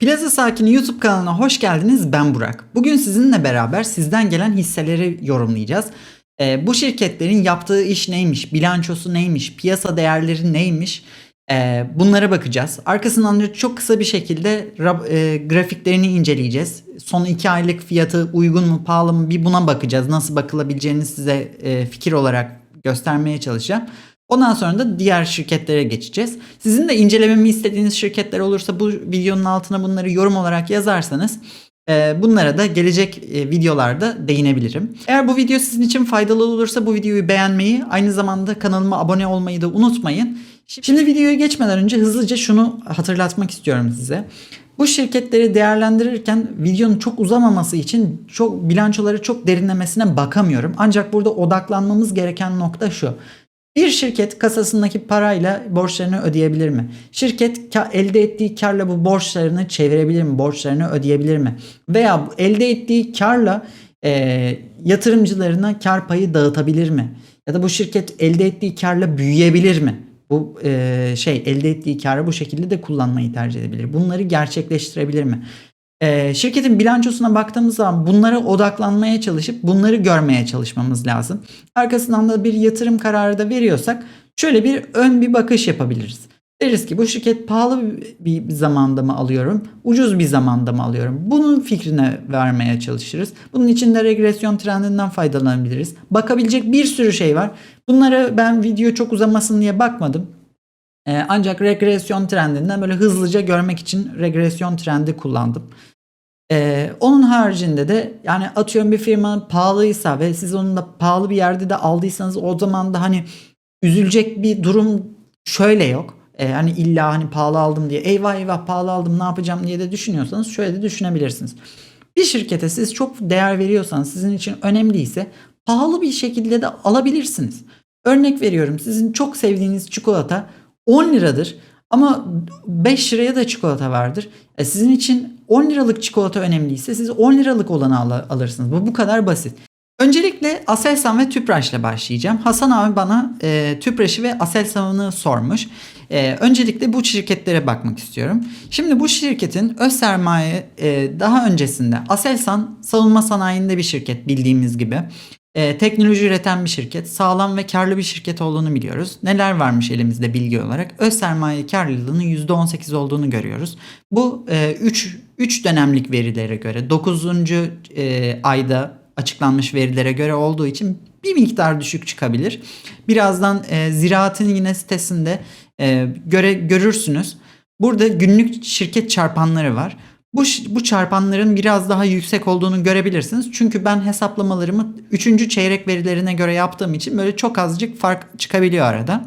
Plaza Sakini YouTube kanalına hoş geldiniz. Ben Burak. Bugün sizinle beraber sizden gelen hisseleri yorumlayacağız. Ee, bu şirketlerin yaptığı iş neymiş, bilançosu neymiş, piyasa değerleri neymiş ee, bunlara bakacağız. Arkasından da çok kısa bir şekilde e, grafiklerini inceleyeceğiz. Son iki aylık fiyatı uygun mu, pahalı mı bir buna bakacağız. Nasıl bakılabileceğini size e, fikir olarak göstermeye çalışacağım. Ondan sonra da diğer şirketlere geçeceğiz. Sizin de incelememi istediğiniz şirketler olursa bu videonun altına bunları yorum olarak yazarsanız e, bunlara da gelecek e, videolarda değinebilirim. Eğer bu video sizin için faydalı olursa bu videoyu beğenmeyi, aynı zamanda kanalıma abone olmayı da unutmayın. Şimdi videoya geçmeden önce hızlıca şunu hatırlatmak istiyorum size. Bu şirketleri değerlendirirken videonun çok uzamaması için çok bilançoları çok derinlemesine bakamıyorum. Ancak burada odaklanmamız gereken nokta şu. Bir şirket kasasındaki parayla borçlarını ödeyebilir mi? Şirket elde ettiği karla bu borçlarını çevirebilir mi? Borçlarını ödeyebilir mi? Veya elde ettiği karla e, yatırımcılarına kar payı dağıtabilir mi? Ya da bu şirket elde ettiği karla büyüyebilir mi? Bu e, şey elde ettiği karı bu şekilde de kullanmayı tercih edebilir. Bunları gerçekleştirebilir mi? E, şirketin bilançosuna baktığımız zaman bunlara odaklanmaya çalışıp bunları görmeye çalışmamız lazım. Arkasından da bir yatırım kararı da veriyorsak şöyle bir ön bir bakış yapabiliriz. Deriz ki bu şirket pahalı bir zamanda mı alıyorum, ucuz bir zamanda mı alıyorum? Bunun fikrine vermeye çalışırız. Bunun için de regresyon trendinden faydalanabiliriz. Bakabilecek bir sürü şey var. Bunlara ben video çok uzamasın diye bakmadım. Ee, ancak regresyon trendinden böyle hızlıca görmek için regresyon trendi kullandım. Ee, onun haricinde de yani atıyorum bir firma pahalıysa ve siz onu da pahalı bir yerde de aldıysanız o zaman da hani üzülecek bir durum şöyle yok. Ee, hani illa hani pahalı aldım diye eyvah eyvah pahalı aldım ne yapacağım diye de düşünüyorsanız şöyle de düşünebilirsiniz. Bir şirkete siz çok değer veriyorsanız sizin için önemliyse pahalı bir şekilde de alabilirsiniz. Örnek veriyorum sizin çok sevdiğiniz çikolata 10 liradır ama 5 liraya da çikolata vardır. E sizin için 10 liralık çikolata önemliyse siz 10 liralık olanı al- alırsınız. Bu bu kadar basit. Öncelikle Aselsan ve Tüpraş ile başlayacağım. Hasan abi bana e, Tüpraş'ı ve Aselsan'ı sormuş. E, öncelikle bu şirketlere bakmak istiyorum. Şimdi bu şirketin öz sermaye e, daha öncesinde Aselsan savunma sanayinde bir şirket bildiğimiz gibi. E, teknoloji üreten bir şirket, sağlam ve karlı bir şirket olduğunu biliyoruz. Neler varmış elimizde bilgi olarak? Öz sermaye karlılığının %18 olduğunu görüyoruz. Bu 3 3 dönemlik verilere göre 9. e, ayda açıklanmış verilere göre olduğu için bir miktar düşük çıkabilir. Birazdan e, ziraatın yine sitesinde e, göre görürsünüz. Burada günlük şirket çarpanları var. Bu, bu çarpanların biraz daha yüksek olduğunu görebilirsiniz. Çünkü ben hesaplamalarımı 3. çeyrek verilerine göre yaptığım için böyle çok azıcık fark çıkabiliyor arada.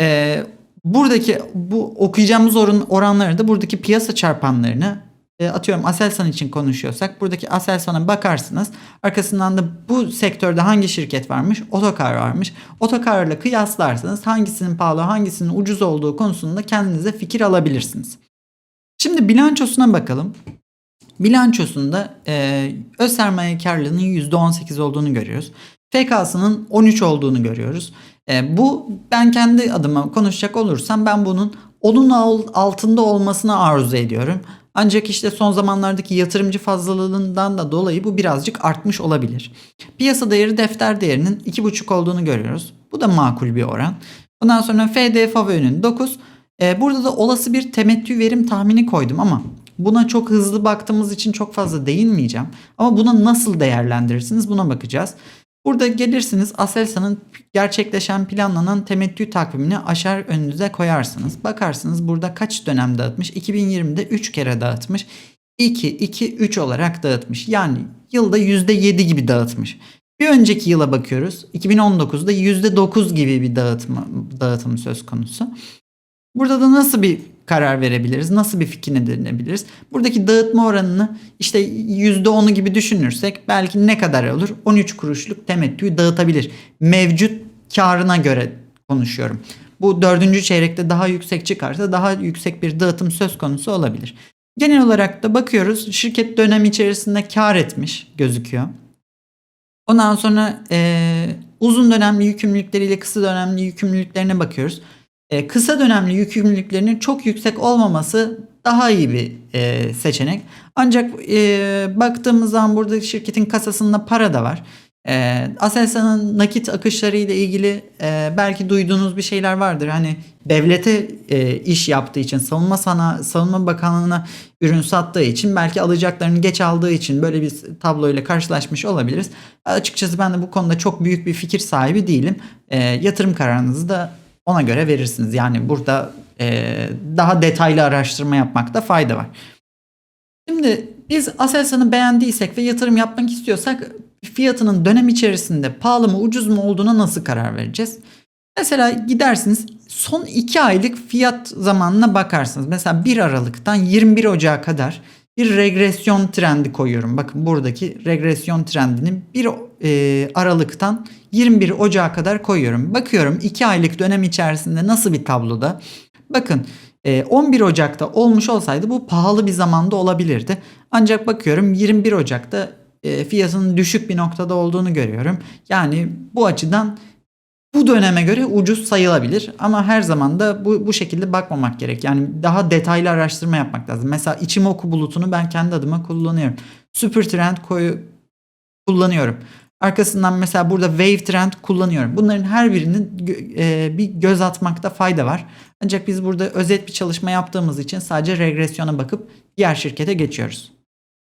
Ee, buradaki bu okuyacağımız oran, oranları da buradaki piyasa çarpanlarını e, atıyorum Aselsan için konuşuyorsak buradaki Aselsan'a bakarsınız. Arkasından da bu sektörde hangi şirket varmış? Otokar varmış. Otokarla kıyaslarsanız hangisinin pahalı hangisinin ucuz olduğu konusunda kendinize fikir alabilirsiniz. Şimdi bilançosuna bakalım. Bilançosunda e, öz sermaye karlılığının %18 olduğunu görüyoruz. FK'sının 13 olduğunu görüyoruz. E, bu ben kendi adıma konuşacak olursam ben bunun onun al- altında olmasını arzu ediyorum. Ancak işte son zamanlardaki yatırımcı fazlalığından da dolayı bu birazcık artmış olabilir. Piyasa değeri defter değerinin 2,5 olduğunu görüyoruz. Bu da makul bir oran. Ondan sonra FD Favö'nün 9. Ee, burada da olası bir temettü verim tahmini koydum ama buna çok hızlı baktığımız için çok fazla değinmeyeceğim. Ama buna nasıl değerlendirirsiniz buna bakacağız. Burada gelirsiniz Aselsan'ın gerçekleşen planlanan temettü takvimini aşağı önünüze koyarsınız. Bakarsınız burada kaç dönem dağıtmış? 2020'de 3 kere dağıtmış. 2, 2, 3 olarak dağıtmış. Yani yılda %7 gibi dağıtmış. Bir önceki yıla bakıyoruz. 2019'da %9 gibi bir dağıtım, dağıtım söz konusu. Burada da nasıl bir karar verebiliriz? Nasıl bir fikir edinebiliriz? Buradaki dağıtma oranını işte %10'u gibi düşünürsek belki ne kadar olur? 13 kuruşluk temettüyü dağıtabilir. Mevcut karına göre konuşuyorum. Bu dördüncü çeyrekte daha yüksek çıkarsa daha yüksek bir dağıtım söz konusu olabilir. Genel olarak da bakıyoruz şirket dönem içerisinde kar etmiş gözüküyor. Ondan sonra eee, uzun dönemli yükümlülükleriyle kısa dönemli yükümlülüklerine bakıyoruz. Eee, kısa dönemli yükümlülüklerinin çok yüksek olmaması daha iyi bir e, seçenek. Ancak e, baktığımız zaman burada şirketin kasasında para da var. E, Aselsan'ın nakit akışları ile ilgili e, belki duyduğunuz bir şeyler vardır. Hani devlete e, iş yaptığı için, savunma sana savunma bakanlığına ürün sattığı için, belki alacaklarını geç aldığı için böyle bir tabloyla karşılaşmış olabiliriz. Açıkçası ben de bu konuda çok büyük bir fikir sahibi değilim. E, yatırım kararınızı da ona göre verirsiniz. Yani burada e, daha detaylı araştırma yapmakta fayda var. Şimdi biz Aselsan'ı beğendiysek ve yatırım yapmak istiyorsak fiyatının dönem içerisinde pahalı mı ucuz mu olduğuna nasıl karar vereceğiz? Mesela gidersiniz son 2 aylık fiyat zamanına bakarsınız. Mesela 1 Aralık'tan 21 Ocak'a kadar bir regresyon trendi koyuyorum. Bakın buradaki regresyon trendini 1 e, Aralık'tan 21 Ocak'a kadar koyuyorum. Bakıyorum 2 aylık dönem içerisinde nasıl bir tabloda. Bakın e, 11 Ocak'ta olmuş olsaydı bu pahalı bir zamanda olabilirdi. Ancak bakıyorum 21 Ocak'ta e, fiyatının düşük bir noktada olduğunu görüyorum. Yani bu açıdan bu döneme göre ucuz sayılabilir ama her zaman da bu, bu şekilde bakmamak gerek. Yani daha detaylı araştırma yapmak lazım. Mesela Ichimoku bulutunu ben kendi adıma kullanıyorum. Super Trend koyu kullanıyorum. Arkasından mesela burada Wave Trend kullanıyorum. Bunların her birinin e, bir göz atmakta fayda var. Ancak biz burada özet bir çalışma yaptığımız için sadece regresyona bakıp diğer şirkete geçiyoruz.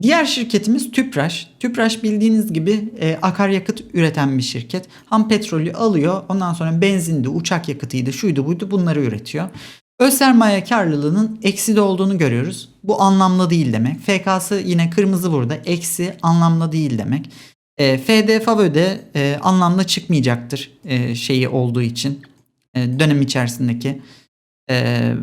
Diğer şirketimiz Tüpraş. Tüpraş bildiğiniz gibi e, akaryakıt üreten bir şirket. Ham petrolü alıyor. Ondan sonra benzindi, uçak yakıtıydı, şuydu buydu bunları üretiyor. Öz sermaye karlılığının eksi de olduğunu görüyoruz. Bu anlamlı değil demek. FK'sı yine kırmızı burada. Eksi anlamlı değil demek. E, FD FAVÖ'de e, anlamda çıkmayacaktır e, şeyi olduğu için. E, dönem içerisindeki e,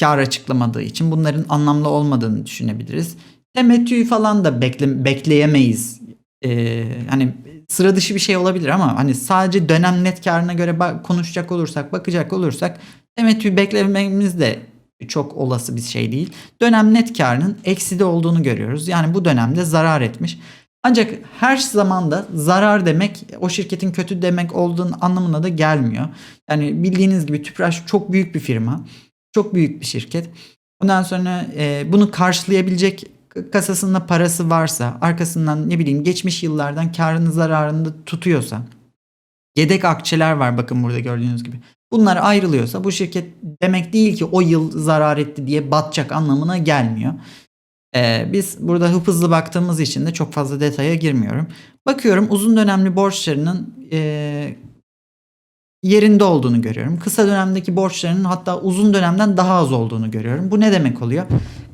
kar açıklamadığı için bunların anlamlı olmadığını düşünebiliriz. Temettü falan da bekle, bekleyemeyiz. Ee, hani sıra dışı bir şey olabilir ama hani sadece dönem net karına göre bak, konuşacak olursak, bakacak olursak temettü beklememiz de çok olası bir şey değil. Dönem net karının ekside olduğunu görüyoruz. Yani bu dönemde zarar etmiş. Ancak her zamanda zarar demek o şirketin kötü demek olduğunun anlamına da gelmiyor. Yani bildiğiniz gibi Tüpraş çok büyük bir firma. Çok büyük bir şirket. Ondan sonra e, bunu karşılayabilecek kasasında parası varsa, arkasından ne bileyim geçmiş yıllardan karını zararını tutuyorsa, yedek akçeler var bakın burada gördüğünüz gibi. Bunlar ayrılıyorsa bu şirket demek değil ki o yıl zarar etti diye batacak anlamına gelmiyor. Ee, biz burada hızlı baktığımız için de çok fazla detaya girmiyorum. Bakıyorum uzun dönemli borçlarının e, yerinde olduğunu görüyorum. Kısa dönemdeki borçlarının hatta uzun dönemden daha az olduğunu görüyorum. Bu ne demek oluyor?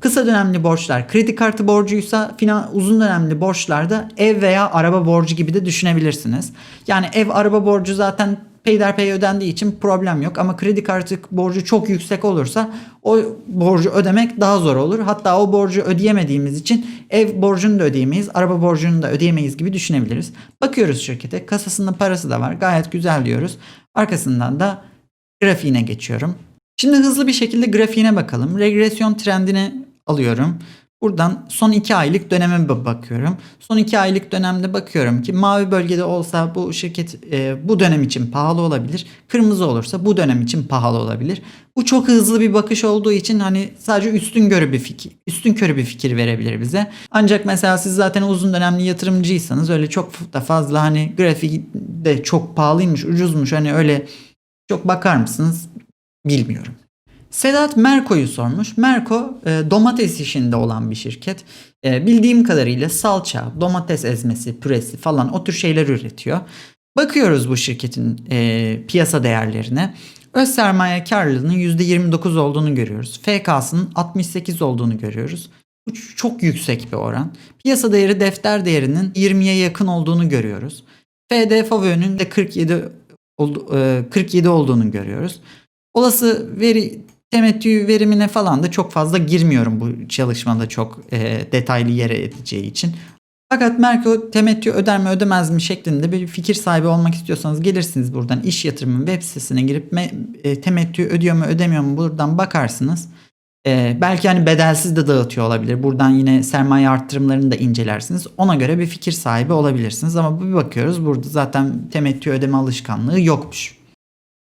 Kısa dönemli borçlar kredi kartı borcuysa finan, uzun dönemli borçlarda ev veya araba borcu gibi de düşünebilirsiniz. Yani ev araba borcu zaten peyderpey ödendiği için problem yok ama kredi kartı borcu çok yüksek olursa o borcu ödemek daha zor olur. Hatta o borcu ödeyemediğimiz için ev borcunu da ödeyemeyiz, araba borcunu da ödeyemeyiz gibi düşünebiliriz. Bakıyoruz şirkete, kasasında parası da var. Gayet güzel diyoruz. Arkasından da grafiğine geçiyorum. Şimdi hızlı bir şekilde grafiğine bakalım. Regresyon trendini alıyorum. Buradan son 2 aylık döneme bakıyorum. Son 2 aylık dönemde bakıyorum ki mavi bölgede olsa bu şirket e, bu dönem için pahalı olabilir. Kırmızı olursa bu dönem için pahalı olabilir. Bu çok hızlı bir bakış olduğu için hani sadece üstün körü bir fikir, üstün körü bir fikir verebilir bize. Ancak mesela siz zaten uzun dönemli yatırımcıysanız öyle çok da fazla hani grafik de çok pahalıymış, ucuzmuş hani öyle çok bakar mısınız bilmiyorum. Sedat Merko'yu sormuş. Merko e, domates işinde olan bir şirket. E, bildiğim kadarıyla salça, domates ezmesi, püresi falan o tür şeyler üretiyor. Bakıyoruz bu şirketin e, piyasa değerlerine. Öz sermaye karlılığının %29 olduğunu görüyoruz. FK'sının 68 olduğunu görüyoruz. Bu çok yüksek bir oran. Piyasa değeri defter değerinin 20'ye yakın olduğunu görüyoruz. FD Favö'nün de 47 47 olduğunu görüyoruz. Olası veri temettü verimine falan da çok fazla girmiyorum bu çalışmada çok e, detaylı yere edeceği için. Fakat Merko temettü öder mi ödemez mi şeklinde bir fikir sahibi olmak istiyorsanız gelirsiniz buradan iş yatırımın web sitesine girip e, temettü ödüyor mu ödemiyor mu buradan bakarsınız. E, belki hani bedelsiz de dağıtıyor olabilir. Buradan yine sermaye arttırımlarını da incelersiniz. Ona göre bir fikir sahibi olabilirsiniz. Ama bir bakıyoruz burada zaten temettü ödeme alışkanlığı yokmuş.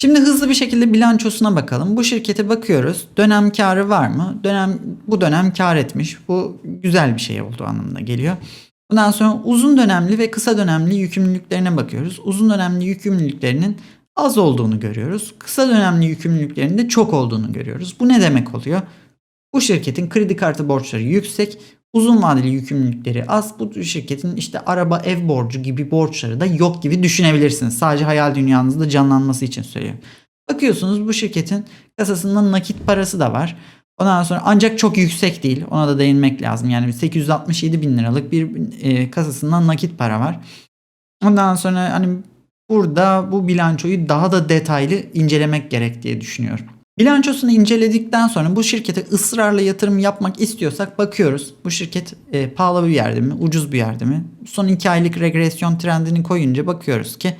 Şimdi hızlı bir şekilde bilançosuna bakalım. Bu şirkete bakıyoruz. Dönem karı var mı? Dönem bu dönem kar etmiş. Bu güzel bir şey olduğu anlamına geliyor. Bundan sonra uzun dönemli ve kısa dönemli yükümlülüklerine bakıyoruz. Uzun dönemli yükümlülüklerinin az olduğunu görüyoruz. Kısa dönemli yükümlülüklerinin de çok olduğunu görüyoruz. Bu ne demek oluyor? Bu şirketin kredi kartı borçları yüksek, uzun vadeli yükümlülükleri az. Bu şirketin işte araba, ev borcu gibi borçları da yok gibi düşünebilirsiniz. Sadece hayal dünyanızda canlanması için söylüyorum. Bakıyorsunuz bu şirketin kasasında nakit parası da var. Ondan sonra ancak çok yüksek değil. Ona da değinmek lazım. Yani 867 bin liralık bir e, kasasından nakit para var. Ondan sonra hani burada bu bilançoyu daha da detaylı incelemek gerek diye düşünüyorum. Bilançosunu inceledikten sonra bu şirkete ısrarla yatırım yapmak istiyorsak bakıyoruz. Bu şirket e, pahalı bir yerde mi, ucuz bir yerde mi? Son 2 aylık regresyon trendini koyunca bakıyoruz ki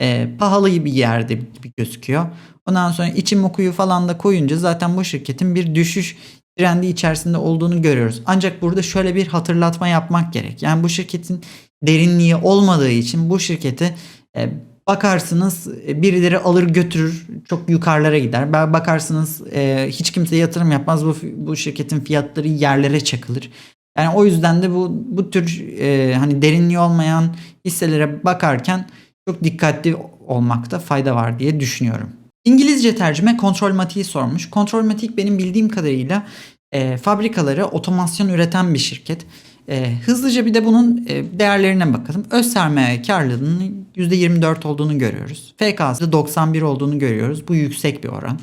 e, pahalı bir yerde gibi gözüküyor. Ondan sonra içim okuyu falan da koyunca zaten bu şirketin bir düşüş trendi içerisinde olduğunu görüyoruz. Ancak burada şöyle bir hatırlatma yapmak gerek. Yani bu şirketin derinliği olmadığı için bu şirketi e, bakarsınız e, birileri alır götürür çok yukarılara gider. Bakarsınız e, hiç kimse yatırım yapmaz bu bu şirketin fiyatları yerlere çakılır. Yani o yüzden de bu bu tür e, hani derinliği olmayan hisselere bakarken çok dikkatli olmakta fayda var diye düşünüyorum. İngilizce tercüme kontrolmatiği sormuş. Kontrolmatik benim bildiğim kadarıyla e, fabrikalara otomasyon üreten bir şirket. E, hızlıca bir de bunun e, değerlerine bakalım. Öz sermaye karlılığının %24 olduğunu görüyoruz. FK'sı 91 olduğunu görüyoruz. Bu yüksek bir oran.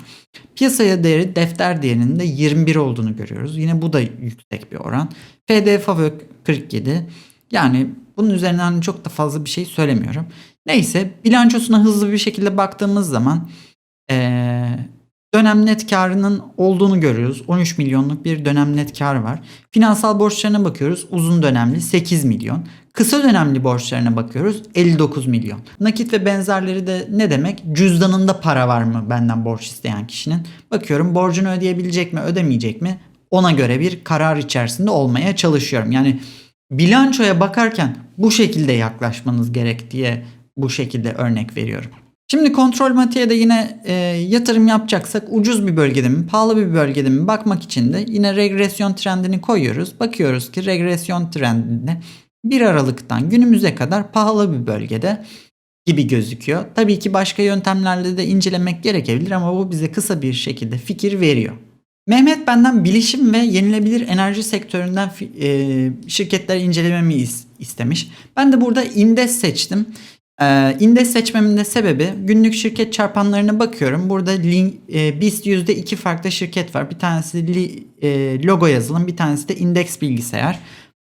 Piyasaya değeri defter değerinin de 21 olduğunu görüyoruz. Yine bu da yüksek bir oran. FDFAV 47. Yani bunun üzerinden çok da fazla bir şey söylemiyorum. Neyse bilançosuna hızlı bir şekilde baktığımız zaman ee, dönem net karının olduğunu görüyoruz. 13 milyonluk bir dönem net kar var. Finansal borçlarına bakıyoruz. Uzun dönemli 8 milyon. Kısa dönemli borçlarına bakıyoruz. 59 milyon. Nakit ve benzerleri de ne demek? Cüzdanında para var mı benden borç isteyen kişinin? Bakıyorum borcunu ödeyebilecek mi, ödemeyecek mi? Ona göre bir karar içerisinde olmaya çalışıyorum. Yani bilançoya bakarken bu şekilde yaklaşmanız gerek diye bu şekilde örnek veriyorum. Şimdi kontrol matiğe de yine e, yatırım yapacaksak ucuz bir bölgede mi pahalı bir bölgede mi bakmak için de yine regresyon trendini koyuyoruz. Bakıyoruz ki regresyon trendinde 1 Aralık'tan günümüze kadar pahalı bir bölgede gibi gözüküyor. Tabii ki başka yöntemlerle de incelemek gerekebilir ama bu bize kısa bir şekilde fikir veriyor. Mehmet benden bilişim ve yenilebilir enerji sektöründen e, şirketler incelememi istemiş. Ben de burada Indes seçtim. Ee, indes seçmemin de sebebi günlük şirket çarpanlarına bakıyorum. Burada link, e, BIST %2 farklı şirket var. Bir tanesi li, e, logo yazılım, bir tanesi de indeks bilgisayar.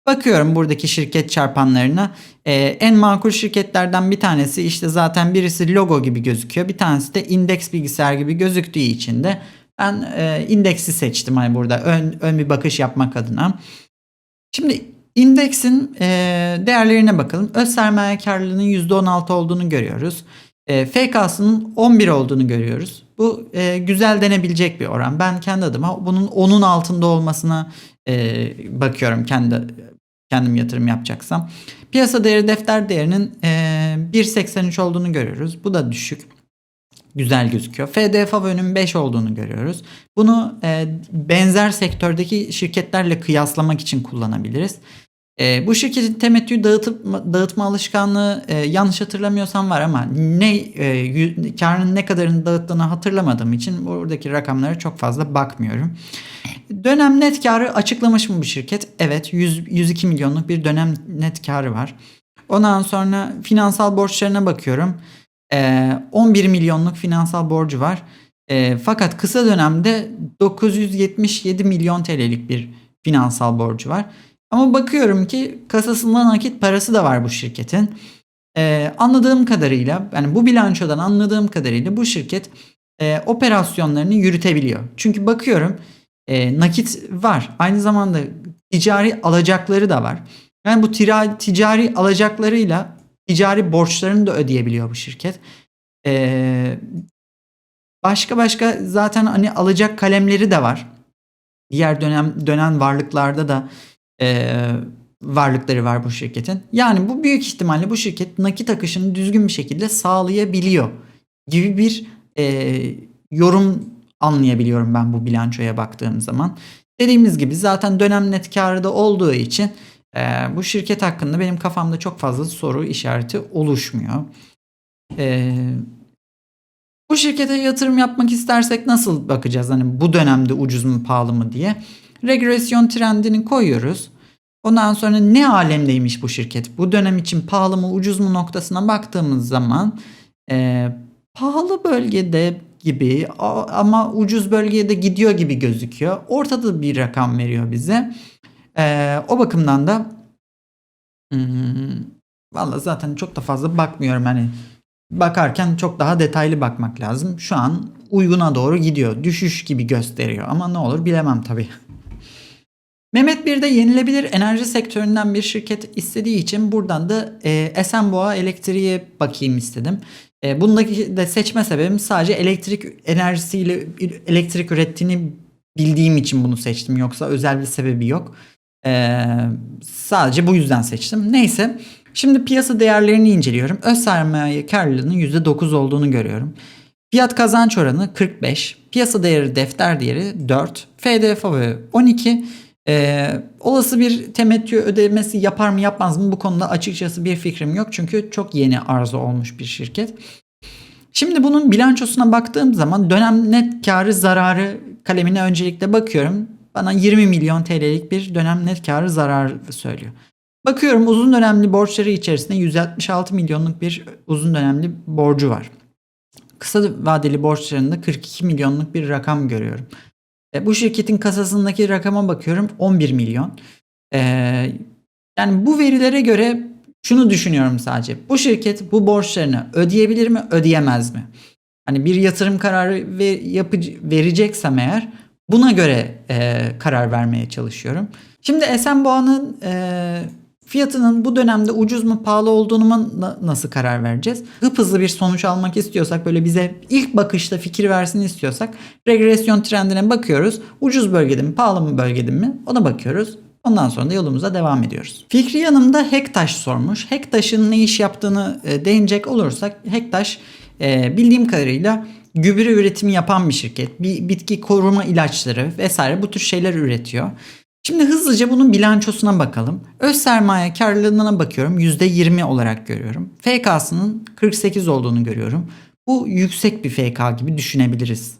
Bakıyorum buradaki şirket çarpanlarına. E, en makul şirketlerden bir tanesi işte zaten birisi logo gibi gözüküyor. Bir tanesi de indeks bilgisayar gibi gözüktüğü için de ben e, indeksi seçtim hani burada ön, ön bir bakış yapmak adına. Şimdi İndeksin e, değerlerine bakalım. Öz sermaye karlılığının %16 olduğunu görüyoruz. E, FK'sının 11 olduğunu görüyoruz. Bu e, güzel denebilecek bir oran. Ben kendi adıma bunun 10'un altında olmasına e, bakıyorum kendi kendim yatırım yapacaksam. Piyasa değeri defter değerinin e, 1.83 olduğunu görüyoruz. Bu da düşük. Güzel gözüküyor. FDFAV'nün 5 olduğunu görüyoruz. Bunu e, benzer sektördeki şirketlerle kıyaslamak için kullanabiliriz. E, bu şirketin temettü dağıtıp dağıtma alışkanlığı e, yanlış hatırlamıyorsam var ama ne e, karının ne kadarını dağıttığını hatırlamadığım için buradaki rakamlara çok fazla bakmıyorum. Dönem net karı açıklamış mı bu şirket? Evet 100, 102 milyonluk bir dönem net karı var. Ondan sonra finansal borçlarına bakıyorum. E, 11 milyonluk finansal borcu var. E, fakat kısa dönemde 977 milyon TL'lik bir finansal borcu var. Ama bakıyorum ki kasasında nakit parası da var bu şirketin. Ee, anladığım kadarıyla yani bu bilançodan anladığım kadarıyla bu şirket e, operasyonlarını yürütebiliyor. Çünkü bakıyorum e, nakit var. Aynı zamanda ticari alacakları da var. Yani bu ticari, ticari alacaklarıyla ticari borçlarını da ödeyebiliyor bu şirket. Ee, başka başka zaten hani alacak kalemleri de var. Diğer dönem dönen varlıklarda da e, varlıkları var bu şirketin. Yani bu büyük ihtimalle bu şirket nakit akışını düzgün bir şekilde sağlayabiliyor gibi bir e, yorum anlayabiliyorum ben bu bilançoya baktığım zaman. Dediğimiz gibi zaten dönem net karı da olduğu için e, bu şirket hakkında benim kafamda çok fazla soru işareti oluşmuyor. E, bu şirkete yatırım yapmak istersek nasıl bakacağız? Hani bu dönemde ucuz mu pahalı mı diye. Regresyon trendini koyuyoruz. Ondan sonra ne alemdeymiş bu şirket? Bu dönem için pahalı mı ucuz mu noktasına baktığımız zaman e, pahalı bölgede gibi ama ucuz bölgeye de gidiyor gibi gözüküyor. Ortada bir rakam veriyor bize. E, o bakımdan da hmm, valla zaten çok da fazla bakmıyorum hani bakarken çok daha detaylı bakmak lazım. Şu an uyguna doğru gidiyor. Düşüş gibi gösteriyor ama ne olur bilemem tabii. Mehmet bir de yenilebilir enerji sektöründen bir şirket istediği için buradan da e, Esenboğa Elektriğe bakayım istedim. E, bundaki de seçme sebebim sadece elektrik enerjisiyle elektrik ürettiğini bildiğim için bunu seçtim. Yoksa özel bir sebebi yok. E, sadece bu yüzden seçtim. Neyse. Şimdi piyasa değerlerini inceliyorum. Öz sermaye karlılığının %9 olduğunu görüyorum. Fiyat kazanç oranı 45. Piyasa değeri defter değeri 4. FDFV 12. Ee, olası bir temettü ödemesi yapar mı yapmaz mı bu konuda açıkçası bir fikrim yok. Çünkü çok yeni arzu olmuş bir şirket. Şimdi bunun bilançosuna baktığım zaman dönem net karı zararı kalemine öncelikle bakıyorum. Bana 20 milyon TL'lik bir dönem net karı zararı söylüyor. Bakıyorum uzun dönemli borçları içerisinde 166 milyonluk bir uzun dönemli borcu var. Kısa vadeli borçlarında 42 milyonluk bir rakam görüyorum. E, bu şirketin kasasındaki rakama bakıyorum 11 milyon. E, yani bu verilere göre şunu düşünüyorum sadece. Bu şirket bu borçlarını ödeyebilir mi, ödeyemez mi? Hani bir yatırım kararı ve yapıcı, vereceksem eğer buna göre e, karar vermeye çalışıyorum. Şimdi Esenboğa'nın e, fiyatının bu dönemde ucuz mu pahalı olduğunu mu na- nasıl karar vereceğiz? Hıp hızlı bir sonuç almak istiyorsak böyle bize ilk bakışta fikir versin istiyorsak regresyon trendine bakıyoruz. Ucuz bölgede mi pahalı mı bölgede mi ona bakıyoruz. Ondan sonra da yolumuza devam ediyoruz. Fikri yanımda Hektaş sormuş. Hektaş'ın ne iş yaptığını e, değinecek olursak Hektaş e, bildiğim kadarıyla gübre üretimi yapan bir şirket. Bir bitki koruma ilaçları vesaire bu tür şeyler üretiyor. Şimdi hızlıca bunun bilançosuna bakalım. Öz sermaye karlılığına bakıyorum. %20 olarak görüyorum. FK'sının 48 olduğunu görüyorum. Bu yüksek bir FK gibi düşünebiliriz.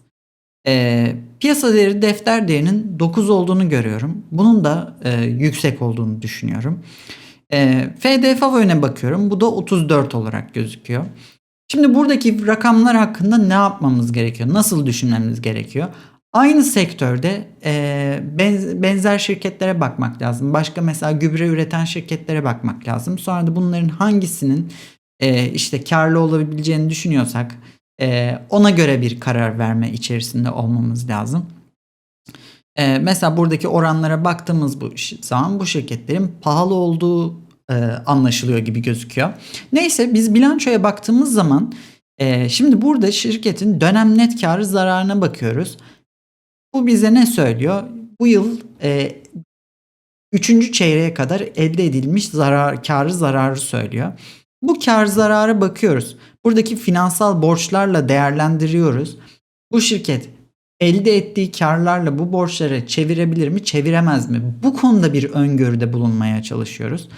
Ee, piyasa değeri defter değerinin 9 olduğunu görüyorum. Bunun da e, yüksek olduğunu düşünüyorum. E, FDFAVÖ'ne bakıyorum. Bu da 34 olarak gözüküyor. Şimdi buradaki rakamlar hakkında ne yapmamız gerekiyor? Nasıl düşünmemiz gerekiyor? Aynı sektörde e, benz- benzer şirketlere bakmak lazım. Başka mesela gübre üreten şirketlere bakmak lazım. Sonra da bunların hangisinin e, işte karlı olabileceğini düşünüyorsak e, ona göre bir karar verme içerisinde olmamız lazım. E, mesela buradaki oranlara baktığımız bu zaman bu şirketlerin pahalı olduğu e, anlaşılıyor gibi gözüküyor. Neyse biz bilançoya baktığımız zaman e, şimdi burada şirketin dönem net karı zararına bakıyoruz. Bu bize ne söylüyor? Bu yıl e, üçüncü çeyreğe kadar elde edilmiş zarar, karı zararı söylüyor. Bu kar zarara bakıyoruz. Buradaki finansal borçlarla değerlendiriyoruz. Bu şirket elde ettiği karlarla bu borçları çevirebilir mi, çeviremez mi? Bu konuda bir öngörüde bulunmaya çalışıyoruz.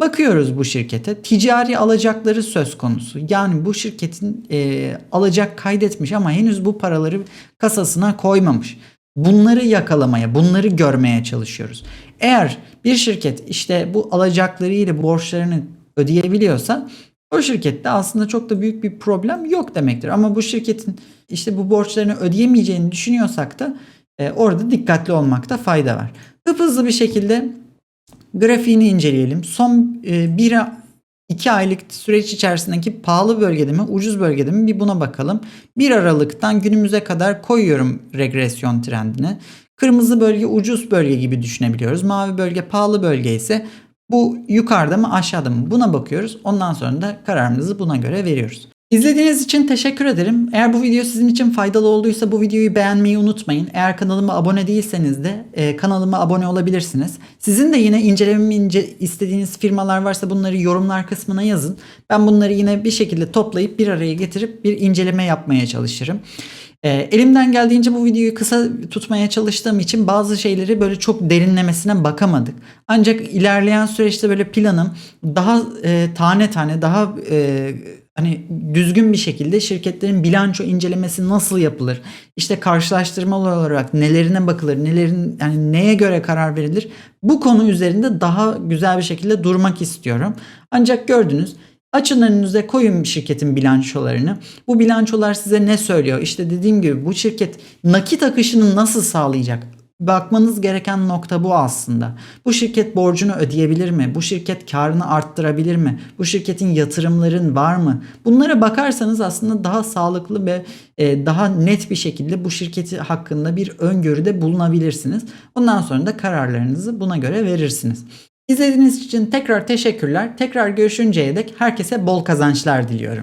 Bakıyoruz bu şirkete ticari alacakları söz konusu. Yani bu şirketin e, alacak kaydetmiş ama henüz bu paraları kasasına koymamış. Bunları yakalamaya, bunları görmeye çalışıyoruz. Eğer bir şirket işte bu alacaklarıyla borçlarını ödeyebiliyorsa o şirkette aslında çok da büyük bir problem yok demektir. Ama bu şirketin işte bu borçlarını ödeyemeyeceğini düşünüyorsak da e, orada dikkatli olmakta fayda var. Hızlı bir şekilde grafiğini inceleyelim. Son e, bir 2 aylık süreç içerisindeki pahalı bölgede mi, ucuz bölgede mi bir buna bakalım. 1 Aralık'tan günümüze kadar koyuyorum regresyon trendini. Kırmızı bölge ucuz bölge gibi düşünebiliyoruz. Mavi bölge pahalı bölge ise bu yukarıda mı aşağıda mı buna bakıyoruz. Ondan sonra da kararımızı buna göre veriyoruz. İzlediğiniz için teşekkür ederim. Eğer bu video sizin için faydalı olduysa bu videoyu beğenmeyi unutmayın. Eğer kanalıma abone değilseniz de e, kanalıma abone olabilirsiniz. Sizin de yine incelememi ince istediğiniz firmalar varsa bunları yorumlar kısmına yazın. Ben bunları yine bir şekilde toplayıp bir araya getirip bir inceleme yapmaya çalışırım. E, elimden geldiğince bu videoyu kısa tutmaya çalıştığım için bazı şeyleri böyle çok derinlemesine bakamadık. Ancak ilerleyen süreçte böyle planım daha e, tane tane daha e, hani düzgün bir şekilde şirketlerin bilanço incelemesi nasıl yapılır? İşte karşılaştırmalı olarak nelerine bakılır, nelerin yani neye göre karar verilir? Bu konu üzerinde daha güzel bir şekilde durmak istiyorum. Ancak gördünüz Açın önünüze koyun şirketin bilançolarını. Bu bilançolar size ne söylüyor? İşte dediğim gibi bu şirket nakit akışını nasıl sağlayacak? Bakmanız gereken nokta bu aslında. Bu şirket borcunu ödeyebilir mi? Bu şirket karını arttırabilir mi? Bu şirketin yatırımların var mı? Bunlara bakarsanız aslında daha sağlıklı ve e, daha net bir şekilde bu şirketi hakkında bir öngörüde bulunabilirsiniz. Ondan sonra da kararlarınızı buna göre verirsiniz. İzlediğiniz için tekrar teşekkürler. Tekrar görüşünceye dek herkese bol kazançlar diliyorum.